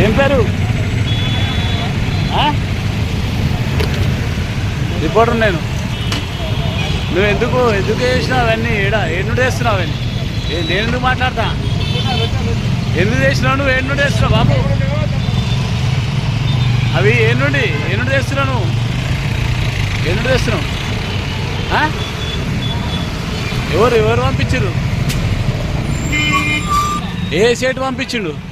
ఏం పేరు? ఆ? రిపోర్టర్ నేను. నువ్వు ఎందుకు ఎందుకు చేసినావు అవన్నీ? ఏడా ఎన్నుడు వేస్తున్నావు అవన్నీ? నేను ఎందుకు మాట్లాడతా? ఎందుకు చేసినావు నువ్వు? ఎన్నుడు వేస్తున్నావు బాబు? అవి ఏ నుండి? ఏ నుండి నువ్వు? ఏ చేస్తున్నావు? ఎవరు ఎవరు పంపించారు ఏ సేటు పంపించిండు?